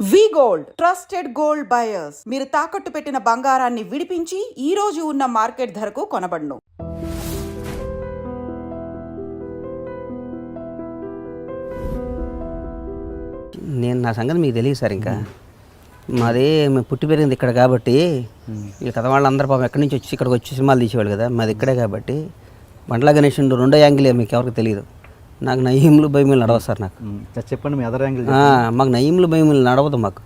We gold trusted gold buyers. మీరు తాకట్టు పెట్టిన బంగారాన్ని విడిపించి ఈ రోజు ఉన్న మార్కెట్ ధరకు కొనబడును. నేను నా సంగతి మీకు తెలియదు సార్ ఇంకా. మాది మేము పుట్టి పెరిగింది ఇక్కడ కాబట్టి వీళ్ళ కథ వాళ్ళందరూ పాపం ఎక్కడి నుంచి వచ్చి ఇక్కడికి వచ్చి సినిమాలు తీసేవాళ్ళు కదా మాది ఇక్కడే కాబట్టి. బండ్ల గణేష్ రెండో యాంగిలే మీకు ఎవరికి తెలియదు. నాకు నయ్యంలు భయములు నడవదు సార్ నాకు. చెప్పండి మీ అదర్ యాంగిల్ మాకు నయ్యంలు భయములు నడవదు మాకు.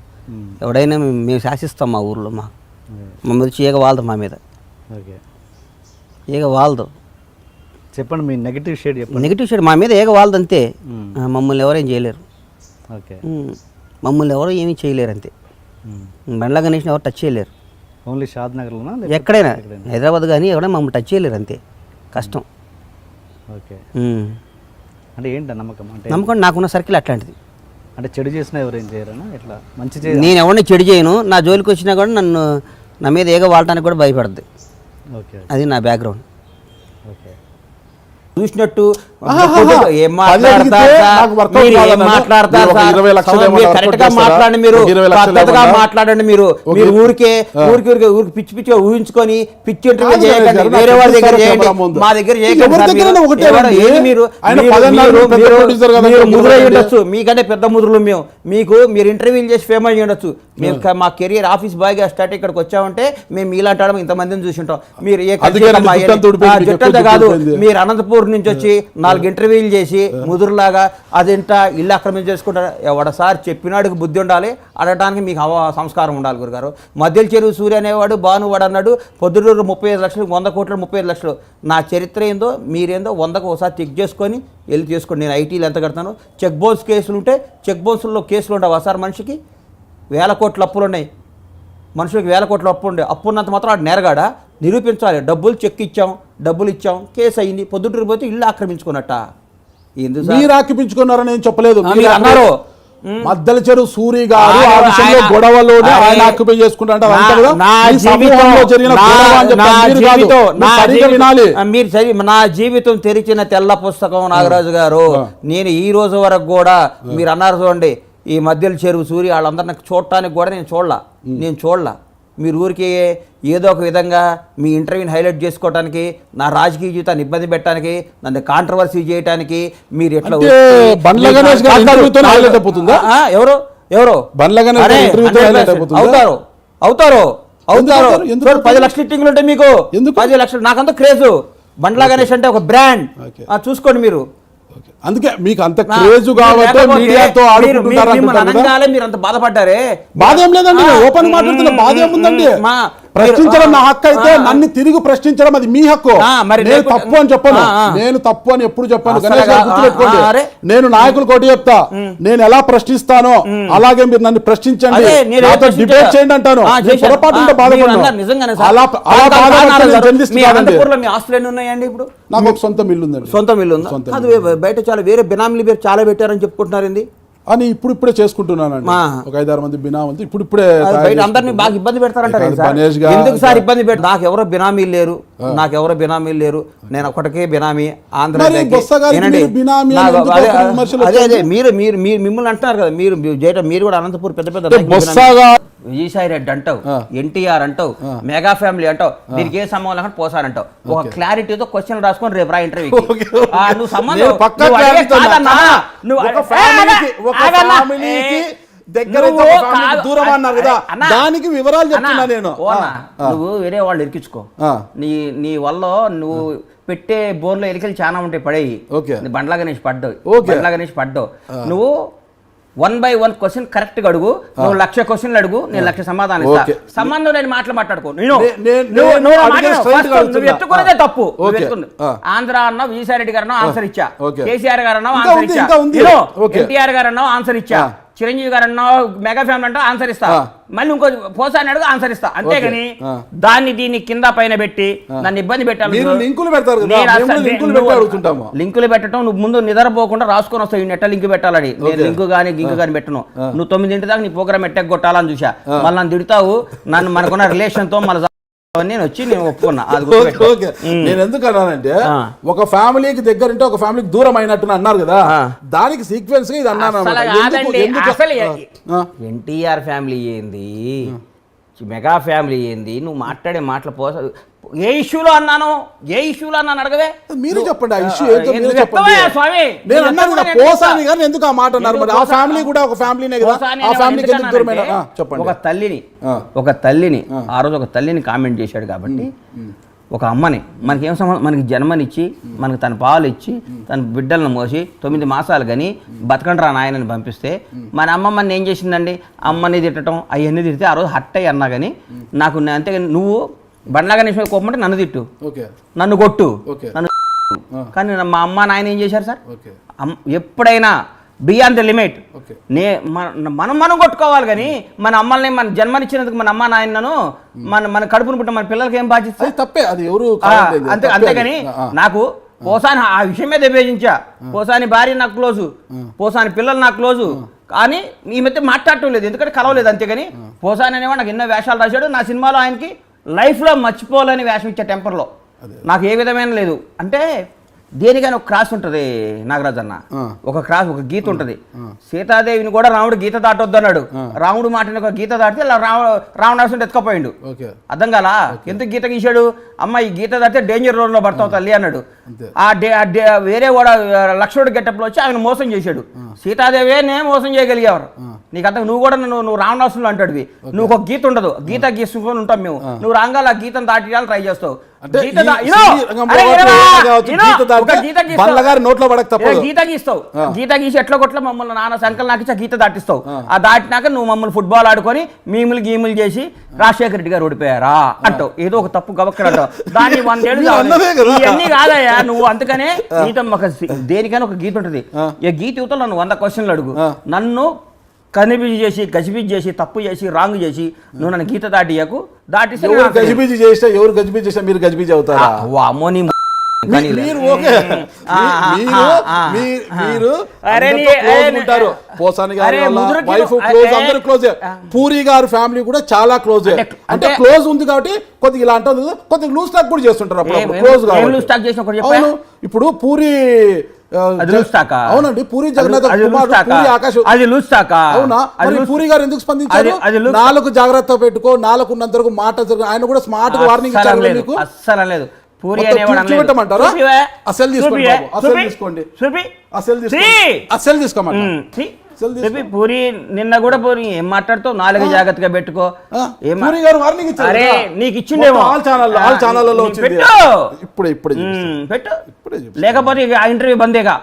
ఎవడైనా మేము శాసిస్తాం మా ఊర్లో మా మా మీద చీగ వాలదు మా మీద. ఓకే. ఈగ వాలదు. చెప్పండి మీ నెగిటివ్ షేడ్ చెప్పండి. నెగిటివ్ సైడ్ మా మీద ఏగ వాలదు అంతే. మమ్మల్ని ఎవరేం చేయలేరు. ఓకే. మమ్మల్ని ఎవరు ఏమీ చేయలేరు అంతే. బండ్ల గణేష్ని ఎవరు టచ్ చేయలేరు. ఓన్లీ షాద్ నగర్లోనా ఎక్కడైనా హైదరాబాద్ కానీ ఎవడైనా మమ్మల్ని టచ్ చేయలేరు అంతే. కష్టం. ఓకే. అంటే ఏంటి నమ్మకం? అంటే నమ్మకం నాకున్న సర్కిల్ అట్లాంటిది. అంటే చెడు చేసినా ఎవరేం చేయరనా ఎట్లా? మంచి చే నేను ఎవరిని చెడు చేయను. నా జోలికి వచ్చినా కూడా నన్ను నా మీద ఏగ వాడటానికి కూడా భయపడుద్ది. ఓకే అది నా బ్యాక్గ్రౌండ్ ఓకే. చూసినట్టు. ఏం? మాట్లాడండి మీరు పద్ధతిగా? మాట్లాడండి మీరు ఊరికే. ఊరికి ఊరికి ఊరికి పిచ్చి పిచ్చి ఊహించుకొని పిచ్చి ఇంటర్వ్యూ చేయకండి వేరే వాళ్ళ దగ్గర చేయండి. మా దగ్గర చేయకండి మీరు. ముద్ర. ఉండొచ్చు మీకంటే పెద్ద ముద్రలు మేము మీకు మీరు ఇంటర్వ్యూలు చేసి ఫేమస్ ఉండొచ్చు మేము మా కెరియర్ ఆఫీస్ బాయ్గా స్టార్ట్ ఇక్కడికి వచ్చామంటే మేము మీలాంటి ఇంతమందిని చూసి ఉంటాం మీరు ఏ జుట్టంతా కాదు. మీరు అనంతపూర్ నుంచి వచ్చి నాలుగు ఇంటర్వ్యూలు చేసి ముదురులాగా అదేంట ఇల్లు ఆక్రమణ చేసుకుంటారు? ఒకసారి సార్ చెప్పినాడికి బుద్ధి ఉండాలి. అడగటానికి మీకు సంస్కారం ఉండాలి గురుగారు. మధ్యలో చెరువు సూర్య అనేవాడు భానువాడు అన్నాడు పొద్దుటూరు ముప్పై ఐదు లక్షలు వంద కోట్లు ముప్పై ఐదు లక్షలు. నా చరిత్ర ఏందో మీరేందో వందకు ఒకసారి చెక్ చేసుకొని వెళ్ళి చేసుకోండి నేను ఐటీలు ఎంత కడతాను. చెక్ బౌన్స్ కేసులు ఉంటే చెక్ బౌన్స్లో కేసులు ఉండవు సార్ మనిషికి? వేల కోట్ల అప్పులు ఉన్నాయి. మనుషులకు వేల కోట్ల అప్పు ఉండే. అప్పు ఉన్నంత మాత్రం వాడు నేరగాడా? నిరూపించాలి. డబ్బులు చెక్ ఇచ్చాం డబ్బులు ఇచ్చాం కేసు అయింది పొద్దుటూరు పోతే ఇల్లు ఆక్రమించుకున్నట్ట? మీరు ఆక్రమించుకున్నారని నేను చెప్పలేదు. మీరు అన్నారు. మద్దల చెరువు సూరి గారు ఆ విషయంలో ఆయన- గొడవలోనే అరే, ఆయన ఆక్యుపై చేసుకుంటారు. మీరు సరి నా జీవితం తెరిచిన తెల్ల పుస్తకం నాగరాజు గారు. నేను ఈ రోజు వరకు కూడా మీరు అన్నారు చూడండి ఈ మధ్యలో చెరువు సూర్య వాళ్ళందరిని చూడటానికి కూడా నేను చూడలా. నేను చూడలా. మీరు ఊరికి ఏదో ఒక విధంగా మీ ఇంటర్వ్యూని హైలైట్ చేసుకోవటానికి నా రాజకీయ జీవితాన్ని ఇబ్బంది పెట్టడానికి నన్ను కాంట్రవర్సీ చేయడానికి మీరు ఎట్లా ఎవరు? ఎవరు? బండ్ల గణేష్ గారి అరే, ఇంటర్వ్యూతో 100% highlight అయిపోతుందా? అవుతారు. అవుతారు. అవుతారు. పది? లక్షల ఇట్టింగ్లు ఉంటాయి మీకు. ఎందుకు? పది లక్షలు. నాకంత క్రేజ్. బండ్లా గణేష్ అంటే ఒక బ్రాండ్. చూసుకోండి మీరు. అందుకే మీకు అంత క్రేజ్ మీరు కాబట్టి మీడియాతో ఆడుకుంటున్నారు మీరు- అంత బాధపడ్డారే. బాధ ఏం లేదండి ఓపెన్ మాట్లాడుతున్న బాధ ఏముందండి ప్రశ్నించడం నా హక్కు అయితే నన్ను తిరిగి ప్రశ్నించడం అది మీ హక్కు. నేను తప్పు అని చెప్పాను. నేను తప్పు అని ఎప్పుడు చెప్పాను. గణేష్ గారు గుర్తుపెట్టుకోండి. నేను నాయకులు కోటి చెప్తా. నేను ఎలా ప్రశ్నిస్తానో అలాగే మీరు నన్ను ప్రశ్నించండి. నాతో. డిబేట్ చేయండి అంటాను. పొరపాటు ఉంటే ఆ, మీరు బాధపడను అన్నారు నిజంగానే సార్. అలా అలా కాదు, కాదు, బాధపడితే కాదు, నేను కాదు. మీ జర్నలిస్ట్ అనంతపురంలో మీ ఆస్తులు ఎన్ని ఉన్నాయండి ఇప్పుడు? నాకు ఒక సొంత ఇల్లు ఉందండి సొంతం ఇల్లు ఉందా బయట చాలా వేరే బినామీలు పేరు చాలా పెట్టారని చెప్పుకుంటున్నారు ఏంది అని ఇప్పుడు ఇప్పుడే చేసుకుంటున్నానండి. ఒక ఐదారు మంది బినా ఉంది ఇప్పుడు ఇప్పుడే అందరినీ. బాగా ఇబ్బంది పెడతారంటారు సార్. గణేష్ గా- ఎందుకు సార్ ఇబ్బంది పెడతారు? నాకు ఎవరో బినామీలు లేరు నాకు ఎవరో బినామీలు లేరు నేను ఒకటికే బినామీ ఆంధ్ర మరి మీరు బినామీ అదే- అదే మిమ్మల్ని అంటున్నారు కదా మీరు చేయటం మీరు కూడా అనంతపూర్ పెద్ద పెద్ద విజయసాయి రెడ్డి అంటావు ఎన్టీఆర్ అంటావు మెగా ఫ్యామిలీ అంటావు దీనికి ఏ సంబంధం లేకుండా పోసారంటావు ఒక క్లారిటీతో క్వశ్చన్ రాసుకొని రేపు రా ఇంటర్వ్యూ. నువ్వు సంబంధం దానికి వివరాలు చెప్తున్నా నేను. నువ్వు వేరే వాళ్ళు ఇరికించుకో. నీ నీ వల్ల నువ్వు పెట్టే బోన్లో ఎలికలు చాలా ఉంటాయి పడేయి. బండ్ల గణేష్ పడ్డావు. బండ్ల గణేష్ పడ్డావు. నువ్వు వన్ బై వన్ క్వశ్చన్ కరెక్ట్గా అడుగు. నువ్వు లక్ష క్వశ్చన్లు అడుగు నేను లక్ష సమాధానం ఇస్తా. సంబంధం లేని మాటలు మాట్లాడుకో. నువ్వు. తప్పు. ఆంధ్ర అన్నావు విజయసాయి రెడ్డి గారు ఆన్సర్ ఇచ్చా. కేసీఆర్ గారు అన్నావు ఆన్సర్ ఇచ్చా. ఎన్టీఆర్ గారు అన్నావు ఆన్సర్ ఇచ్చా. చిరంజీవి గారు అన్నావు మెగా ఫ్యామిలీ అంటావు ఆన్సర్ ఇస్తా. మళ్ళీ ఇంకో పోసాని అడుగు ఆన్సర్ ఇస్తా. అంతేగాని. దాన్ని దీన్ని కింద పైన పెట్టి నన్ను ఇబ్బంది పెట్టాలి. లింకులు లింకులు పెట్టడం నువ్వు ముందు నిద్రపోకుండా రాసుకొని వస్తావు ఈ నెట్ట లింక్ పెట్టాలని. నేను. లింకు కానీ గింకు కానీ పెట్టను. నువ్వు తొమ్మిదింటి దాకా నీ ప్రోగ్రామ్ ఎట్టెక్ కొట్టాలని చూసా మళ్ళీ నన్ను తిడతావు నన్ను మనకున్న రిలేషన్తో మళ్ళీ నేను వచ్చి నేను ఒప్పుకున్నా. అది ఓకే నేను ఎందుకు అన్నానంటే. ఒక ఫ్యామిలీకి దగ్గర ఉంటే ఒక ఫ్యామిలీకి దూరం అయినట్టు అన్నారు కదా. దానికి సీక్వెన్స్గా ఇది అన్నాను. ఎన్టీఆర్ ఫ్యామిలీ ఏంది? మెగా ఫ్యామిలీ ఏంది? నువ్వు మాట్లాడే మాటలు పోస ఏ ఇష్యూలో అన్నాను ఏ ఇష్యూలో అన్నాను అడగవే. మీరు చెప్పండి ఆ ఇష్యూ ఏంటో మీరు చెప్పండి. స్వామి? నేను నువ్వు అన్నాను కదా చెప్తావా, నేను పోసాని ఎందుకు? ఆ మాట అన్నారు? మరి ఆ ఫ్యామిలీ కూడా ఒక ఫ్యామిలీనే కదా? ఆ ఫ్యామిలీకి ఎందుకు దూరమైన? చెప్పండి. ఒక తల్లిని ఆ. ఒక తల్లిని ఆ. రోజు ఒక తల్లిని కామెంట్ చేశాడు కాబట్టి ఒక అమ్మని మనకి ఏం సంబంధం? మనకి జన్మనిచ్చి మనకి తన పాలు ఇచ్చి తన బిడ్డలను మోసి తొమ్మిది మాసాలు కానీ బతకండి రా నాయనని పంపిస్తే మన అమ్మమ్మని ఏం చేసిందండి? అమ్మని తిట్టడం అవన్నీ తిడితే ఆ రోజు హట్ అయ్యి అన్నా కానీ నాకు అంతేగాని నువ్వు బండ్లాగా నిమిషం కోపమంటే నన్ను తిట్టు. నన్ను కొట్టు. నన్ను కానీ మా అమ్మ నాయన ఏం చేశారు సార్? ఎప్పుడైనా బియాండ్ ద లిమిట్. నే మన- మనం కొట్టుకోవాలి కానీ మన అమ్మల్ని మన జన్మనిచ్చినందుకు మన అమ్మ నాయనను మన మన కడుపును పుట్టిన మన పిల్లలకి ఏం బాధ్యత అది తప్పే అది ఎవరు అంతే అంతేగాని. నాకు పోసాని ఆ విషయం మీద విభేజించా పోసాని భార్య నాకు క్లోజు. పోసాని పిల్లలు నాకు క్లోజు. కానీ ఈ మధ్య మాట్లాడటం లేదు ఎందుకంటే కలవలేదు అంతేగాని పోసాని అనేవాడు నాకు ఎన్నో వేషాలు రాశాడు. నా సినిమాలో ఆయనకి లైఫ్లో మర్చిపోలేని వేషం ఇచ్చే టెంపర్లో. నాకు ఏ విధమైన లేదు. అంటే దేనికైనా ఒక క్రాస్ ఉంటుంది నాగరాజ్ అన్న. ఒక క్రాస్ ఒక గీత ఉంటుంది. సీతాదేవిని కూడా రాముడు గీత దాటొద్దు అన్నాడు రాముడు మాటని ఒక గీత దాటితే ఇలా రావ రావణాసుడు ఎత్తుకపోయిండు. అర్థం కాలా? ఎందుకు గీత గీశాడు? అమ్మ ఈ గీత దాటితే డేంజర్ రోడ్లో పడతావు తల్లి అన్నాడు. ఆ వేరే కూడా లక్ష్మణుడు గెటప్లో వచ్చి ఆయన మోసం చేశాడు. సీతాదేవే నేను మోసం చేయగలిగేవారు. నీకు అర్థం నువ్వు కూడా నువ్వు నువ్వు రావణాసులు అంటాడువి. నువ్వు ఒక గీత ఉండదు. గీత గీసుకొని ఉంటాం మేము. నువ్వు రాగాల ఆ గీతను ట్రై చేస్తావు. గీత గీస్తావు. గీత గీసి ఎట్లా కొట్ల మమ్మల్ని నాన్న సంకల్ నాకు గీత దాటిస్తావు. ఆ. దాటినాక నువ్వు మమ్మల్ని ఫుట్బాల్ ఆడుకొని మీములు గీములు చేసి రాజశేఖర రెడ్డి గారు ఓడిపోయారా? అంటావు. ఏదో ఒక తప్పు అంటావు. దాన్ని వందేళ్ళు. ఇవన్నీ కాదయ్యా నువ్వు అందుకనే గీత ఒక దేనికైనా ఒక గీత ఉంటుంది. ఈ గీత యువతలో నన్ను వంద క్వశ్చన్లు అడుగు. నన్ను కనిపిజి చేసి గజిబిజి చేసి తప్పు చేసి రాంగ్ చేసి నువ్వు నన్ను గీత దాటియకు దాటిస్తే ఎవరు గజిబిజి చేసినా ఎవరు గజిబిజి చేసినా మీరు గజిబిజి అవుతారా? నీ. మీరు ఓకే. మీరు ఉంటారు. పోసాని గారి వైఫ్ క్లోజ్ అందరూ క్లోజ్ ఆ. పూరి గారి ఫ్యామిలీ కూడా చాలా క్లోజ్ అంటే- క్లోజ్ ఉంది కాబట్టి కొద్దిగా ఇలా అంటుంది కొద్దిగా లూజ్ టాక్ కూడా చేస్తుంటారు అప్పుడు క్లోజ్ ఇప్పుడు పూరి అవునండి పూరి జగన్నాథ్ అది అవునా? అది పూరి గారు ఎందుకు స్పందించారు? నాలుగు జాగ్రత్త పెట్టుకో నాలుగు ఉన్నంత వరకు మాట ఆయన కూడా స్మార్ట్గా వార్నింగ్ ఇచ్చారు లేదు, మీకు? అస్సలు లేదు. పూరి చూపెట్టమంటారా? అసలు తీసుకోండి అసలు. తీసుకోండి. అసలు తీసుకోండి! అసలు తీసుకోమంట చెప్పి పూరి నిన్న కూడా పూరి ఏం మాట్లాడుతావు నాలుగు జాగ్రత్తగా పెట్టుకో పూరి గారు వార్నింగ్ ఇచ్చారు? నీకు ఇచ్చిండేమో ఆల్ ఛానల్ ఆల్ వచ్చింది పెట్టు. ఇప్పుడే పెట్టు. లేకపోతే ఆ ఇంటర్వ్యూ బందేగా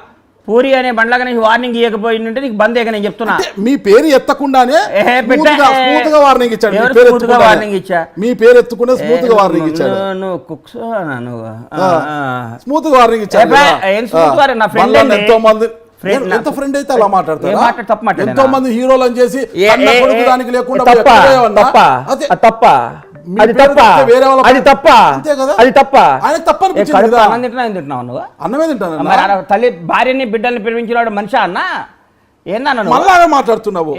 పూరి అనే బండ్లాగా నీకు వార్నింగ్ ఇవ్వకపోయిందంటే నీకు బందేగా నేను చెప్తున్నా మీ పేరు ఎత్తకుండానే ఏ, పెట్ట- స్మూత్గా ఏ, స్మూత్గా వార్నింగ్ ఇచ్చాడు మీ ఎవరు పేరు smooth గా ఎత్తకుండానే. warning ఇచ్చా? మీ పేరు ఎత్తుకునే స్మూత్గా వార్నింగ్ ఇచ్చాడు నువ్వు- కుక్స్ నువ్వు. స్మూత్ వార్నింగ్ ఇచ్చాడు. వార్నింగ్? నా అండి. ఎంతో మంది ఎంత ఫ్రెండ్ అయితే అలా మాట్లాడతారా తప్పు? ఎంతో మంది హీరోలు అని చేసి దానికి లేకుండా తప్ప అదే. తప్ప అది తప్ప అంతే కదా? అది తప్ప. ఆయనకు తప్ప? అన్నం తింటున్నావు అన్నమే తింటాను తల్లి భార్యని బిడ్డల్ని ప్రేమించినాడు మనిషి అన్న? ఏందన్న నువ్వు మళ్ళా మాట్లాడుతున్నావు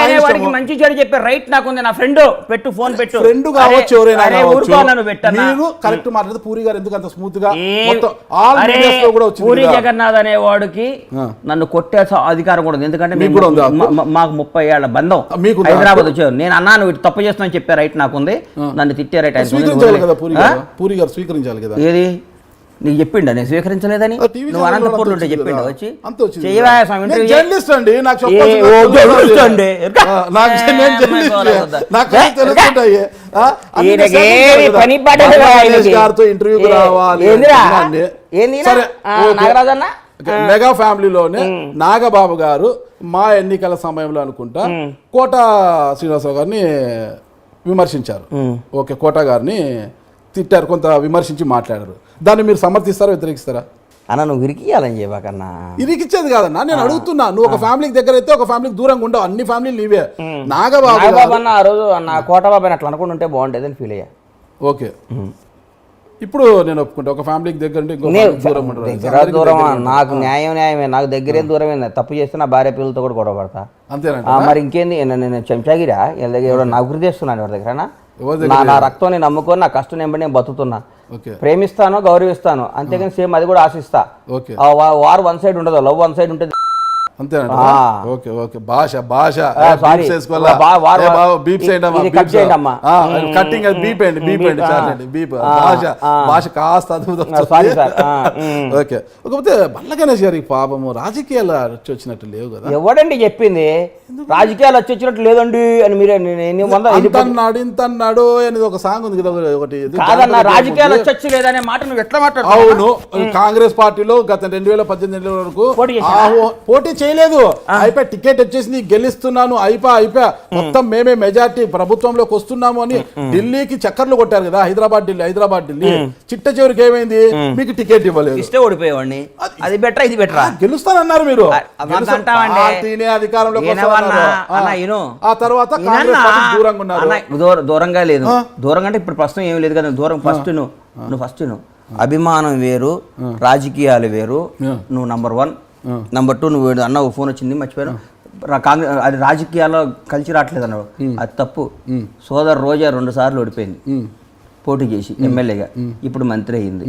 అనే వాడికి. మంచి చెడు చెప్పే రైట్ నాకుంది నా ఫ్రెండ్. పెట్టు ఫోన్ పెట్టు. ఫ్రెండ్ కావచ్చు ఎవరైనా కరెక్ట్ మాట్లాడితే పూరి గారు ఎందుకు అంత స్మూత్గా పూరి. జగన్నాథ్ అనేవాడికి ఆ. నన్ను కొట్టే అధికారం కూడా ఉంది. ఎందుకంటే మీకు మాకు ముప్పై ఏళ్ళ బంధం. మీకుందా? హైదరాబాద్ వచ్చాను. నేను అన్నా నువ్వు ఇటు తప్పు చేస్తున్నా చెప్పే రైట్ నాకుంది నన్ను తిట్టే రైట్ స్వీకరించాలి కదా పూరి గారు స్వీకరించాలి కదా? ఏది? నీకు చెప్పిండా నేను స్వీకరించలేదని నువ్వు అనంతపూర్లో ఉంటే చెప్పిండు వచ్చి. స్వామి జర్నలిస్ట్ అండి నాకు జర్నలిస్ట్. అండి. నాకు నేను జర్నలిస్ట్. నాకు తెలుస్తుంటాయి. పని పాట. గారితో ఇంటర్వ్యూకి రావాలి? సరే. నాగరాజన్న? ఓకే, మెగా ఫ్యామిలీలోనే నాగబాబు గారు మా ఎన్నికల సమయంలో అనుకుంటా కోట శ్రీనివాసరావు గారిని విమర్శించారు ఓకే కోట గారిని తిట్టారు కొంత విమర్శించి మాట్లాడారు. దాన్ని మీరు సమర్థిస్తారా వ్యతిరేకిస్తారా? అన్న నువ్వు విరికియాలని చెప్పకన్నా ఇరికిచ్చేది కాదన్నా నేను అడుగుతున్నా నువ్వు ఒక ఫ్యామిలీకి దగ్గర అయితే ఒక ఫ్యామిలీకి దూరంగా ఉండవు అన్ని ఫ్యామిలీలు నీవే. నాగబాబు గారు అన్న ఆ రోజు నా కోటబాబు అని అట్లా అనుకుంటుంటే బాగుండేది అని ఫీల్ అయ్యా. ఓకే. ఇప్పుడు నేను ఒప్పుకుంటా ఒక ఫ్యామిలీకి దగ్గర ఉంటే దూరం. దగ్గర దూరం. నాకు న్యాయం న్యాయమే నాకు దగ్గరే దూరమే తప్పు చేస్తే నా భార్య పిల్లలతో కూడా గొడవ పడతా. అంతేనంట ఆ, మరి ఇంకేంది? నేను చెంచాగిరా? వీళ్ళ దగ్గర నౌకరి చేస్తున్నాను ఎవరి దగ్గర నా నా రక్తం నేను నమ్ముకొని నా కష్టం నేను నేను బతుకుతున్నా. ప్రేమిస్తాను గౌరవిస్తాను అంతేగాని సేమ్ అది కూడా ఆశిస్తా. వార్ వన్ సైడ్ ఉండదు లవ్ వన్ సైడ్ ఉంటుంది. Okay okay. భాష భాష. బీప్ అండి బీప్ అండి చాలండి బీప్ భాష. భాష కాస్త అద్భుతం. ఓకే. కాకపోతే బల్ల గణేష్ గారికి పాపము రాజకీయాలు వచ్చి వచ్చినట్టు లేవు కదా? ఎవడండి చెప్పింది? రాజకీయాలు వచ్చి వచ్చినట్టు లేదండి అని మీరే నేను ఎన్ని వంద ఇది అంత అన్నాడు ఇంత అన్నాడు అనేది ఒక సాంగ్ ఉంది కదా ఒకటి కాదన్న రాజకీయాలు. వచ్చి వచ్చి లేదనే మాట నువ్వు ఎట్లా మాట్లాడుతున్నావు? అవును. కాంగ్రెస్ పార్టీలో గత రెండు వేల పద్దెనిమిది వరకు పోటీ చేశారా? చేయలేదు. అయిపోయి టికెట్ వచ్చేసింది గెలుస్తున్నాను అయిపోయి అయిపోయా మొత్తం మేమే మెజార్టీ ప్రభుత్వంలోకి వస్తున్నాము అని ఢిల్లీకి చక్కర్లు కొట్టారు కదా హైదరాబాద్ ఢిల్లీ హైదరాబాద్ ఢిల్లీ. చిట్ట చివరికి ఏమైంది? మీకు టికెట్ ఇవ్వలేదు. ఇస్తే ఓడిపోయేవాడిని. అది బెటరా ఇది బెటరా? గెలుస్తానన్నారు మీరు. అ- అవంతా గెలుస్తా- అంటావండి. పార్టీనే అధికారంలోకి ఈయనవన్నా, వస్తామన్నారు. ఆ. తర్వాత దూరంగా ఉన్నారు. దూరంగా లేదు. దూరంగా అంటే ఇప్పుడు ప్రస్తుతం ఏం లేదు కదా దూరం ఫస్ట్ నువ్వు. నువ్వు ఫస్ట్ నువ్వు. అభిమానం వేరు రాజకీయాలు వేరు. నువ్వు నంబర్ వన్ నంబర్ టూ నువ్వు అన్న ఫోన్ వచ్చింది మర్చిపోయాను. కాంగ్రెస్ అది రాజకీయాల్లో కలిసి రావట్లేదు అన్నాడు. అది తప్పు. సోదరు రోజా రెండు సార్లు ఓడిపోయింది. పోటీ చేసి ఎమ్మెల్యేగా. ఇప్పుడు మంత్రి అయింది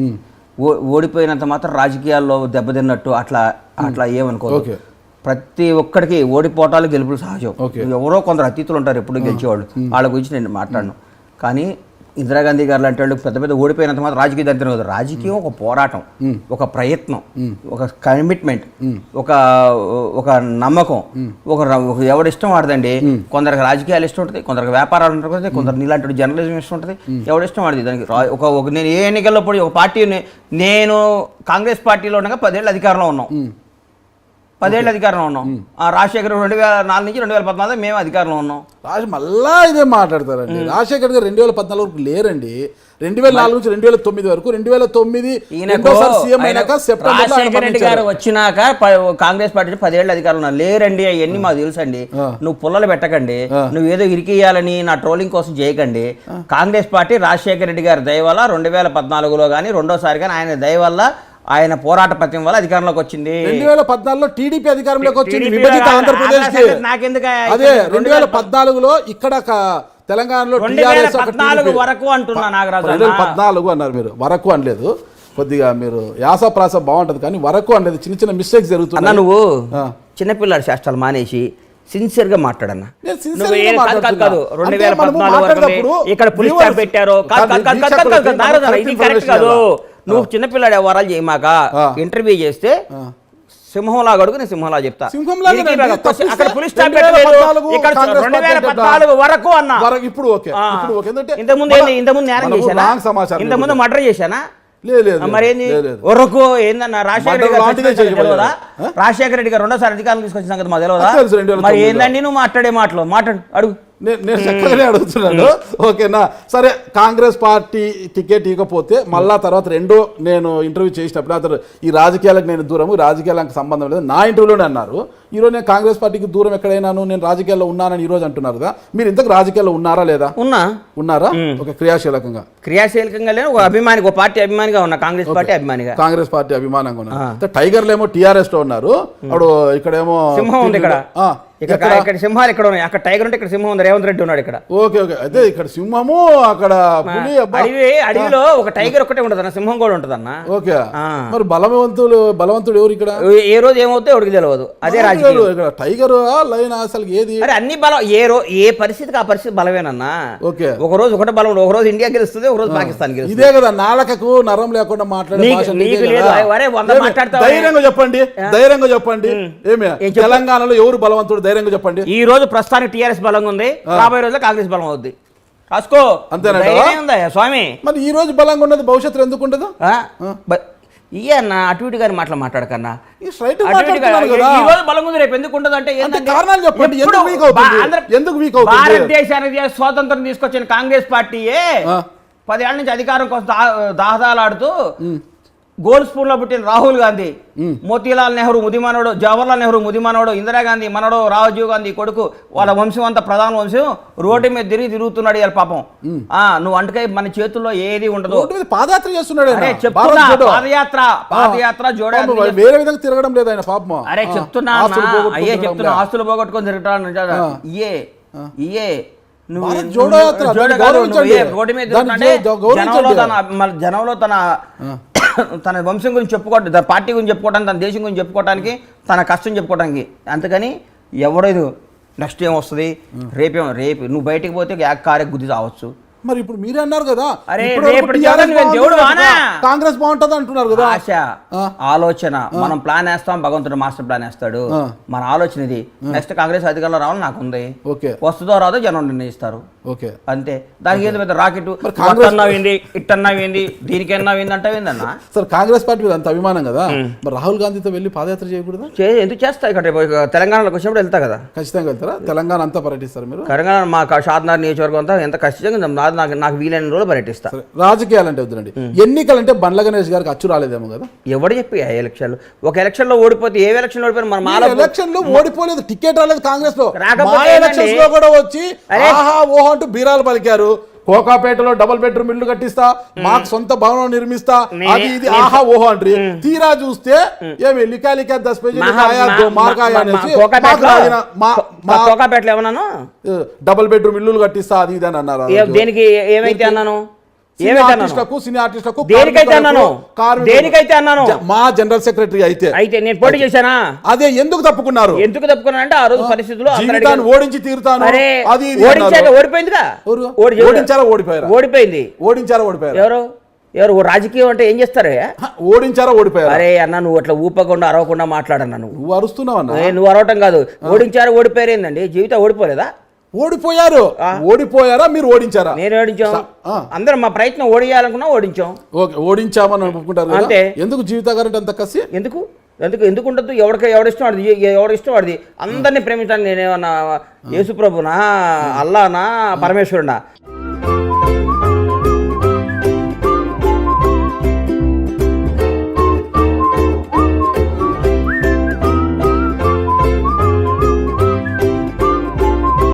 ఓ- ఓడిపోయినంత మాత్రం రాజకీయాల్లో దెబ్బతిన్నట్టు అట్లా అట్లా ఏమనుకోదు. ఓకే. ప్రతి ఒక్కడికి ఓడిపోవటాలు గెలుపులు సహజం. ఎవరో కొందరు అతీతులు ఉంటారు ఎప్పుడు గెలిచేవాళ్ళు. వాళ్ళ గురించి నేను మాట్లాడను. కానీ ఇందిరాగాంధీ గారు లాంటి వాళ్ళు పెద్ద పెద్ద ఓడిపోయినంత మాత్రం రాజకీయ దరిద్రం కాదు. రాజకీయం ఒక పోరాటం ఒక ప్రయత్నం ఒక కమిట్మెంట్ ఒక ఒక నమ్మకం ఒక ఎవడిష్టం వాడదండి కొందరికి రాజకీయాలు ఇష్టం ఉంటుంది కొందరికి వ్యాపారాలు ఉంటుంది కొందరు నీలాంటి జర్నలిజం ఇష్టం ఉంటుంది ఎవడిష్టం వాడిది దానికి ఒక నేను ఏ ఎన్నికల్లో పోయి ఒక పార్టీ నేను కాంగ్రెస్ పార్టీలో ఉండగా పదేళ్ళు అధికారంలో ఉన్నాం. పదేళ్ళు అధికారంలో ఉన్నాం. ఆ రాజశేఖర్ రెండు వేల నాలుగు నుంచి రెండు వేల పద్నాలుగు మేము అధికారంలో ఉన్నాం. రాజు మళ్ళా ఇదే మాట్లాడతారండి. రాజశేఖర్ గారు రెండు వేల పద్నాలుగు వరకు లేరండి. రెండు వేల నాలుగు నుంచి రెండు వేల తొమ్మిది వరకు రెండు వేల తొమ్మిది రాజశేఖర రెడ్డి గారు వచ్చినాక కాంగ్రెస్ పార్టీ పదేళ్ళు అధికారంలో. లేరండి అవన్నీ మాకు తెలుసండి. నువ్వు పుల్లలు పెట్టకండి. నువ్వు ఏదో ఇరికియాలని నా ట్రోలింగ్ కోసం చేయకండి. కాంగ్రెస్ పార్టీ రాజశేఖర రెడ్డి గారి దయ వల్ల రెండు వేల పద్నాలుగులో కానీ రెండోసారి కానీ ఆయన దయ వల్ల ఆయన పోరాట పత్యం వల్ల అధికారంలోకి వచ్చింది రెండు వేల పద్నాలుగులో టీడీపీ అధికారంలోకి వచ్చింది విభజిత ఆంధ్రప్రదేశ్ నాకెందుకు? అదే రెండు వేల పద్నాలుగులో ఇక్కడ తెలంగాణలో పద్నాలుగు. వరకు అంటున్నా నాగరాజు రెండు వేల అన్న. పద్నాలుగు అన్నారు మీరు వరకు అనలేదు కొద్దిగా మీరు యాస ప్రాస బాగుంటది కానీ వరకు అనలేదు చిన్న చిన్న మిస్టేక్స్ అన్న జరుగుతున్నాయి నువ్వు. చిన్నపిల్లల శాస్త్రాలు మానేసి సిన్సియర్గా మాట్లాడన్నా కాదు. రెండు వేల పద్నాలుగు ఇక్కడ పులిస్ పెట్టారు ఇది కరెక్ట్ కాదు. నువ్వు చిన్నపిల్లాడు వ్యవహారాలు చేయమాక. ఇంటర్వ్యూ చేస్తే సింహంలా అడుగు నేను సింహంలా చెప్తా. సింహంలాగే ఇరికి రండి. బాగా తప్పిస్తే అక్కడ పులిస్ స్టాప్ 2014 పెట్టలేదు. ఇక్కడ కాంగ్రెస్ రెండు వేల పార్టీ అంటట. పద్నాలుగు వరకు అన్న. ఇప్పుడు ఓకే. ఇప్పుడు ఓకే. ఇంతకుముందు నేరం చేశానా? ఇంతకుముందు. మర్డర్ చేశానా? మరేంది. వరకు ఏందన్న? రాజశేఖర రెడ్డి రాజశేఖర రెడ్డి గారు రెండోసారి అధికారం తీసుకొచ్చిన సంగతి మాకు తెలియదా మరి. ఏందండి నువ్వు మాట్లాడే మాటలు? మాట్లాడు అడుగు. నేను చక్కగానే అడుగుతున్నాను. ఓకేనా? సరే కాంగ్రెస్ పార్టీ టికెట్ ఇవ్వకపోతే మళ్ళా తర్వాత రెండో నేను ఇంటర్వ్యూ చేసినప్పుడు అతను ఈ రాజకీయాలకు నేను దూరము రాజకీయాలకు సంబంధం లేదు. నా ఇంటర్వ్యూలోనే అన్నారు. ఈరోజు నేను కాంగ్రెస్ పార్టీకి దూరం ఎక్కడైనాను నేను రాజకీయాల్లో ఉన్నానని ఈరోజు అంటున్నారు కదా. మీరు ఇంతకు రాజకీయాల్లో ఉన్నారా లేదా? ఉన్నా. ఉన్నారా? ఒక క్రియాశీలకంగా. క్రియాశీలకంగా లేని ఒక అభిమాని ఒక పార్టీ అభిమానిగా ఉన్నా కాంగ్రెస్ పార్టీ అభిమానిగా. కాంగ్రెస్ పార్టీ అభిమానంగా ఉన్నారు టైగర్లు ఏమో టీఆర్ఎస్లో ఉన్నారు అప్పుడు ఇక్కడేమో సింహం ఉంది ఇక్కడ. ఇక్కడ? ఇక్కడ సింహాలు ఇక్కడ ఉన్నాయి. అక్కడ టైగర్ ఉంటే ఇక్కడ సింహం ఉంది. రేవంత్ రెడ్డి ఉన్నాడు ఇక్కడ. Okay okay. అయితే ఇక్కడ సింహము అక్కడ పులి అడవి అడవిలో ఒక టైగర్ ఒక్కటే ఉంటుంది అన్న సింహం కూడా ఉంటుంది అన్న ఓకే. మరి బలవంతులు బలవంతుడు ఎవరు ఇక్కడ? ఏ రోజు ఏమవుతాయి ఎవరికి తెలియదు అదే రాజకీయం టైగరు, ఇక్కడ టైగర్ లైన్ అసలు ఏది? అరే అన్ని బలం ఏ రో ఏ పరిస్థితికి ఆ పరిస్థితి బలమేనన్నా? ఓకే. ఒక రోజు ఒకటే బలం. ఒక రోజు ఇండియా గెలుస్తుంది ఒక రోజు పాకిస్తాన్ గెలుస్తుంది. ఇదే కదా నాలకకు నరం లేకుండా మాట్లాడే? ధైర్యంగా చెప్పండి ధైర్యంగా చెప్పండి. ఏమి? తెలంగాణలో ఎవరు బలవంతుడు? ధైర్యంగా చెప్పండి. ఈ రోజు ప్రస్తుతానికి టీఆర్ఎస్ బలంగా ఉంది రాబోయే రోజుల్లో కాంగ్రెస్ బలం అవుద్ది. రాసుకో. ఉందా స్వామి? మరి ఈ రోజు బలంగా ఉన్నది భవిష్యత్తులో ఎందుకు ఉండదు? ఆ? బ- ఇయ్య అన్న అటు ఇటు గారి మాటలు మాట్లాడకన్నా ఈ స్ట్రైట్ అటు ఇటు గారి- మాట్లాడుతున్నాను కదా ఈ రోజు బలం ఉంది రేపు ఎందుకు ఉండదు అంటే కారణాలు చెప్పండి. ఎందుకు? భారతదేశానికి స్వాతంత్రం తీసుకొచ్చిన కాంగ్రెస్ పార్టీయే. పదేళ్ళ నుంచి అధికారం కోసం దాహదాలాడుతూ గోల్డ్ స్పూన్లో పుట్టిన రాహుల్ గాంధీ మోతీలాల్ నెహ్రూ ముదిమానోడు జవహర్లాల్ నెహ్రూ ముదిమానోడు ఇందిరాగాంధీ మనోడు రాజీవ్ గాంధీ కొడుకు వాళ్ళ వంశం అంతా ప్రధాన వంశం రోడ్డు మీద తిరిగి తిరుగుతున్నాడు ఇవాళ పాపం. ఆ నువ్వు అంటకాయ మన చేతుల్లో ఏది ఉండదు. పాదయాత్ర చేస్తున్నాడు. అరే చెప్తున్నా. పాదయాత్ర పాదయాత్ర వేరే విధంగా తిరగడం లేదు ఆయన పాపం. అరే చెప్తున్నా అయ్యే చెప్తున్నా. ఆస్తులు పోగొట్టుకొని తిరుగుతాను ఇయే ఇయే. జనంలో తన తన వంశం గురించి చెప్పుకోవడం తన పార్టీ గురించి చెప్పుకోవడానికి తన దేశం గురించి చెప్పుకోవడానికి తన కష్టం చెప్పుకోవడానికి అంతకని ఎవడో ఇది నెక్స్ట్ ఏం వస్తుంది? రేపేం రేపు నువ్వు బయటికి పోతే యాక్ కారే గుద్ది రావచ్చు మరి ఇప్పుడు మీరే అన్నారు కదా? కాంగ్రెస్ బాగుంటది అంటున్నారు కదా. ఆశ. ఆలోచన. మనం ప్లాన్ వేస్తాం భగవంతుడు మాస్టర్ ప్లాన్ వేస్తాడు. మన ఆలోచన ఇది. నెక్స్ట్ కాంగ్రెస్ అధికారంలో రావాలని నాకు ఉంది. ఓకే. వస్తుందో రాదో జనం నిర్ణయిస్తారు. ఓకే. అంతే. దానికి ఏదో పెద్ద రాకెట్? అన్నావింది ఇట్టన్నావింది దీనికన్నావింది అంటావిందన్న సార్ కాంగ్రెస్ పార్టీ మీద అంత అభిమానం కదా? మరి రాహుల్ గాంధీతో వెళ్ళి పాదయాత్ర చేయకూడదా? ఎందుకు చేస్తా? ఇక్కడ తెలంగాణలోకి వచ్చినప్పుడు వెళ్తా కదా. ఖచ్చితంగా వెళ్తారా? తెలంగాణ అంతా పర్యటిస్తారు మీరు? తెలంగాణ మా షాద్నగర్ నియోజకవర్గం అంతా ఎంత ఖచ్చితంగా నాకు నాకు వీలైన రోజులు పర్యటిస్తా. రాజకీయాలంటే వద్దులండి. ఎన్నికలంటే బండ్ల గణేష్ గారికి అచ్చు రాలేదేమో కదా? ఎవడు చెప్పి ఎలక్షన్లు? ఒక ఎలక్షన్లో ఓడిపోతే ఏ ఎలక్షన్లో ఓడిపోయిన మన మాల ఎలక్షన్లో ఓడిపోలేదు టికెట్ రాలేదు కాంగ్రెస్లో రాకపోతే? ఎలక్షన్స్లో కూడా వచ్చి. ఆహా ఓహో అంటూ బీరాలు పలికారు. కోకాపేటలో డబుల్ బెడ్రూమ్ ఇల్లు కట్టిస్తా మాకు సొంత భవనం నిర్మిస్తా అది ఇది ఆహా ఓహో అంటారు తీరా చూస్తే ఏమి లికా లికా దస్ పేజీ కోకాపేటలో? ఏమన్నాను? డబుల్ బెడ్రూమ్ ఇల్లులు కట్టిస్తా అది ఇది అని అన్నారు. దేనికి ఏమైతే అన్నాను? ఆర్టిస్టులకు సినీ ఆర్టిస్టులకు దేనికైతే అన్నాను? దేనికైతే మా జనరల్ సెక్రటరీ అయితే. అయితే నేను పోటీ చేశానా? అదే ఎందుకు తప్పుకున్నారు? ఎందుకు తప్పుకున్నానంటే ఆ రోజు పరిస్థితులు అందరూ జీవితాన్ని అడిగారు. ఓడించి తీరుతాను. అది ఓడించాక. ఓడిపోయిందిగా? ఓడించారా ఓడిపోయారా? ఓడిపోయింది. ఓడించారా ఓడిపోయారా? ఎవరు? ఎవరు? రాజకీయం అంటే ఏం చేస్తారు? ఓడించారా ఓడిపోయారా? అరే అన్న నువ్వు అట్లా ఊపకుండా అరవకుండా మాట్లాడన్నా నువ్వు. నువ్వు అరుస్తున్నావు నువ్వు అరవటం కాదు. ఓడించారు ఓడిపోయారు ఏందండి? జీవితం ఓడిపోలేదా? ఓడిపోయారు. ఓడిపోయారా? మీరు ఓడించారా? నేను ఓడించాం. అందరం మా ప్రయత్నం ఓడియాలనుకున్నా ఓడించాం. ఓకే ఓడించామని కదా? అంతే. ఎందుకు జీవిత గారంటే అంత కసి? ఎందుకు? ఎందుకు? ఎందుకు ఉండదు ఎవరికి ఎవడిష్టం వాడిది? ఎవడిష్టం వాడిది? అందరినీ ప్రేమించాను నేనేమన్నా యేసుప్రభునా? అల్లానా? పరమేశ్వరునా